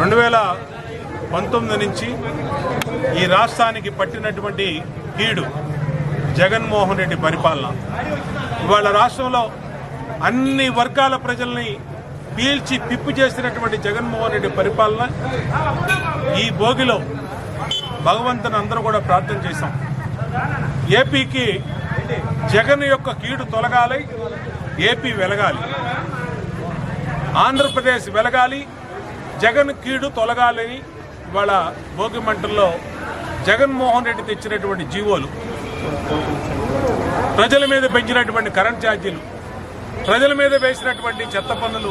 రెండు వేల పంతొమ్మిది నుంచి ఈ రాష్ట్రానికి పట్టినటువంటి కీడు జగన్మోహన్ రెడ్డి పరిపాలన. ఇవాళ రాష్ట్రంలో అన్ని వర్గాల ప్రజల్ని పీల్చి పిప్పు చేసినటువంటి జగన్మోహన్ రెడ్డి పరిపాలన. ఈ భోగిలో భగవంతుని అందరూ కూడా ప్రార్థన చేశాం. ఏపీకి జగన్ యొక్క కీడు తొలగాలి ఏపీ వెలగాలి. ఆంధ్రప్రదేశ్ వెలగాలి జగన్ కీడు తొలగాలని ఇవాళ భోగి మంటల్లో జగన్మోహన్ రెడ్డి తెచ్చినటువంటి జీవోలు ప్రజల మీద పెంచినటువంటి కరెంట్ ఛార్జీలు ప్రజల మీద వేసినటువంటి చెత్త పన్నులు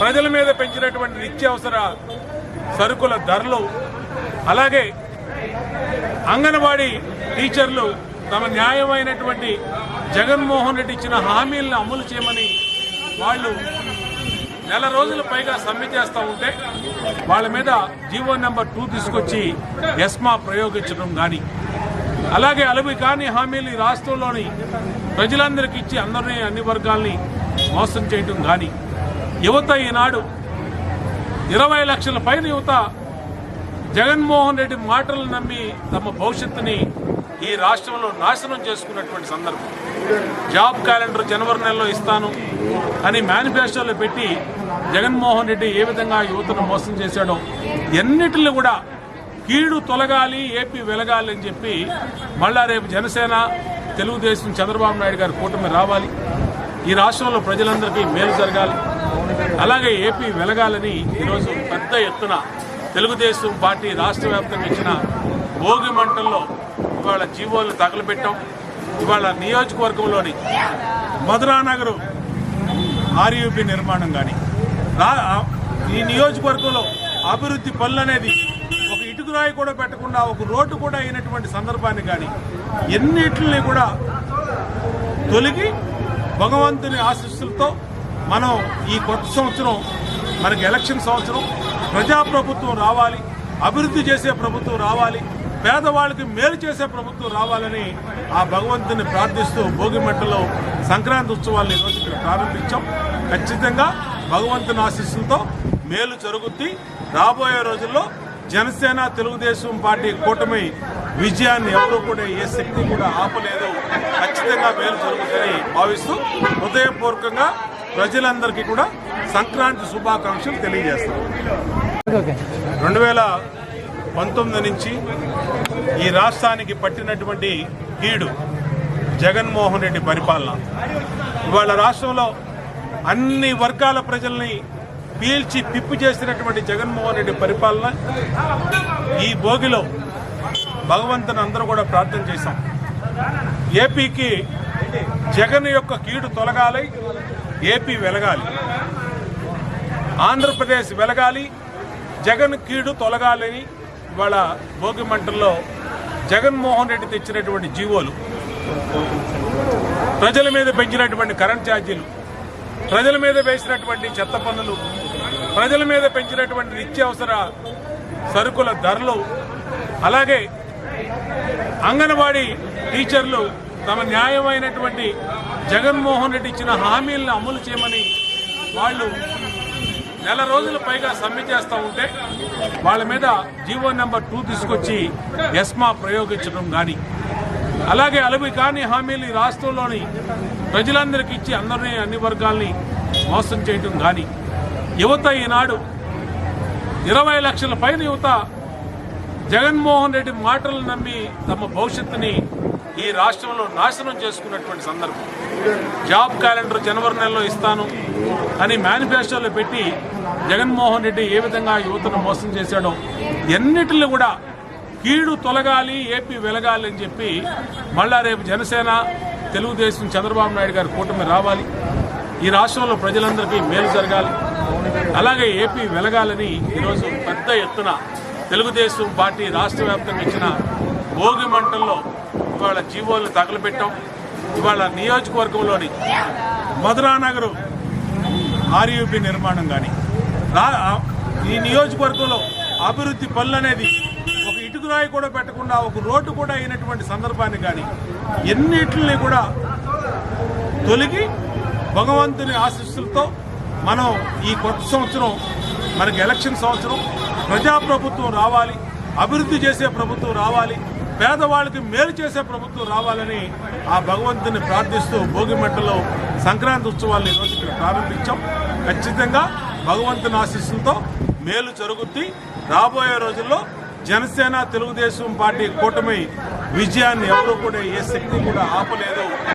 ప్రజల మీద పెంచినటువంటి నిత్యావసర సరుకుల ధరలు అలాగే అంగన్వాడీ టీచర్లు తమ న్యాయమైనటువంటి జగన్మోహన్ రెడ్డి ఇచ్చిన హామీలను అమలు చేయమని వాళ్ళు నెల రోజుల పైగా సమ్మె చేస్తూ ఉంటే వాళ్ళ మీద జీవో నెంబర్ టూ తీసుకొచ్చి ఎస్మా ప్రయోగించడం కానీ అలాగే అలవి కాని హామీలు ఈ రాష్ట్రంలోని ప్రజలందరికీ ఇచ్చి అందరినీ అన్ని వర్గాల్ని మోసం చేయటం కానీ యువత ఈనాడు ఇరవై లక్షల పైన యువత జగన్మోహన్ రెడ్డి మాటలు నమ్మి తమ భవిష్యత్తుని ఈ రాష్ట్రంలో నాశనం చేసుకున్నటువంటి సందర్భం. జాబ్ క్యాలెండర్ జనవరి నెలలో ఇస్తాను అని మేనిఫెస్టోలో పెట్టి జగన్మోహన్ రెడ్డి ఏ విధంగా యువతను మోసం చేశాడో ఎన్నిటిని కూడా కీడు తొలగాలి ఏపీ వెలగాలి అని చెప్పి మళ్ళా రేపు జనసేన తెలుగుదేశం చంద్రబాబు నాయుడు గారి కూటమి రావాలి. ఈ రాష్ట్రంలో ప్రజలందరికీ మేలు జరగాలి. అలాగే ఏపీ వెలగాలని ఈరోజు పెద్ద ఎత్తున తెలుగుదేశం పార్టీ రాష్ట్ర వ్యాప్తంగా ఇచ్చిన భోగి మంటల్లో ఇవాళ జీవోలు తగలబెట్టాం. ఇవాళ నియోజకవర్గంలోని మధురానగరు ఆర్యూపీ నిర్మాణం కానీ ఈ నియోజకవర్గంలో అభివృద్ధి పనులు అనేది ఒక ఇటుకురాయి కూడా పెట్టకుండా ఒక రోడ్డు కూడా అయినటువంటి సందర్భాన్ని కానీ ఎన్నిటిని కూడా తొలగి భగవంతుని ఆశీస్సులతో మనం ఈ కొత్త సంవత్సరం మనకి ఎలక్షన్ సంవత్సరం ప్రజాప్రభుత్వం రావాలి అభివృద్ధి చేసే ప్రభుత్వం రావాలి పేదవాళ్ళకి మేలు చేసే ప్రభుత్వం రావాలని ఆ భగవంతుని ప్రార్థిస్తూ భోగిమంటలో సంక్రాంతి ఉత్సవాలను ఈరోజు ఇక్కడ ప్రారంభించాం. ఖచ్చితంగా భగవంతుని ఆశీస్సులతో మేలు జరుగుద్ది. రాబోయే రోజుల్లో జనసేన తెలుగుదేశం పార్టీ కూటమి విజయాన్ని ఎవరు కూడా ఏ శక్తి కూడా ఆపలేదు. ఖచ్చితంగా మేలు జరుగుతుందని భావిస్తూ హృదయపూర్వకంగా ప్రజలందరికీ కూడా సంక్రాంతి శుభాకాంక్షలు తెలియజేస్తాం. రెండు వేల పంతొమ్మిది నుంచి ఈ రాష్ట్రానికి పట్టినటువంటి కీడు జగన్మోహన్ రెడ్డి పరిపాలన. ఇవాళ రాష్ట్రంలో అన్ని వర్గాల ప్రజల్ని పీల్చి పిప్పు చేసినటువంటి జగన్మోహన్ రెడ్డి పరిపాలన. ఈ భోగిలో భగవంతుని అందరూ కూడా ప్రార్థన చేశాం. ఏపీకి జగన్ యొక్క కీడు తొలగాలి ఏపీ వెలగాలి. ఆంధ్రప్రదేశ్ వెలగాలి జగన్ కీడు తొలగాలని ఇవాళ భోగిమంటల్లో జగన్మోహన్ రెడ్డి తెచ్చినటువంటి జీవోలు ప్రజల మీద పెంచినటువంటి కరెంట్ ఛార్జీలు ప్రజల మీద వేసినటువంటి చెత్త పనులు ప్రజల మీద పెంచినటువంటి నిత్యావసర సరుకుల ధరలు అలాగే అంగన్వాడీ టీచర్లు తమ న్యాయమైనటువంటి జగన్మోహన్ రెడ్డి ఇచ్చిన హామీలను అమలు చేయమని వాళ్ళు నెల రోజుల పైగా సమ్మె చేస్తూ ఉంటే వాళ్ళ మీద జీవో నెంబర్ టూ తీసుకొచ్చి ఎస్మా ప్రయోగించడం కానీ అలాగే అలవి కాని హామీలు రాష్ట్రంలోని ప్రజలందరికీ ఇచ్చి అందరినీ అన్ని వర్గాల్ని మోసం చేయడం కానీ యువత ఈనాడు ఇరవై లక్షల పైన యువత జగన్మోహన్ రెడ్డి మాటలు నమ్మి తమ భవిష్యత్తుని ఈ రాష్ట్రంలో నాశనం చేసుకున్నటువంటి సందర్భం. జాబ్ క్యాలెండర్ జనవరి నెలలో ఇస్తాను అని మేనిఫెస్టోలో పెట్టి జగన్మోహన్ రెడ్డి ఏ విధంగా యువతను మోసం చేశాడో ఎన్నిటిని కూడా కీడు తొలగాలి ఏపీ వెలగాలి అని చెప్పి మళ్ళా రేపు జనసేన తెలుగుదేశం చంద్రబాబు నాయుడు గారి కూటమి రావాలి. ఈ రాష్ట్రంలో ప్రజలందరికీ మేలు జరగాలి. అలాగే ఏపీ వెలగాలని ఈరోజు పెద్ద ఎత్తున తెలుగుదేశం పార్టీ రాష్ట్ర వ్యాప్తంగా ఇచ్చిన భోగి మంటల్లో ఇవాళ జీవోలు తగలబెట్టాం. ఇవాళ నియోజకవర్గంలోని మధురానగరు ఆర్యూపీ నిర్మాణం కానీ ఈ నియోజకవర్గంలో అభివృద్ధి పనులు అనేది ఒక ఇటుకురాయి కూడా పెట్టకుండా ఒక రోడ్డు కూడా అయినటువంటి సందర్భాన్ని కానీ ఎన్నిటిని కూడా తొలగి భగవంతుని ఆశీస్సులతో మనం ఈ కొత్త సంవత్సరం మనకి ఎలక్షన్ సంవత్సరం ప్రజాప్రభుత్వం రావాలి అభివృద్ధి చేసే ప్రభుత్వం రావాలి పేదవాళ్ళకి మేలు చేసే ప్రభుత్వం రావాలని ఆ భగవంతుని ప్రార్థిస్తూ భోగిమెట్టలో సంక్రాంతి ఉత్సవాలను ఈరోజు ఇక్కడ ప్రారంభించాం. ఖచ్చితంగా భగవంతుని ఆశీస్సులతో మేలు జరుగుద్ది. రాబోయే రోజుల్లో జనసేన తెలుగుదేశం పార్టీ కూటమి విజయాన్ని ఎవరూ కూడా ఏ శక్తి కూడా ఆపలేదు.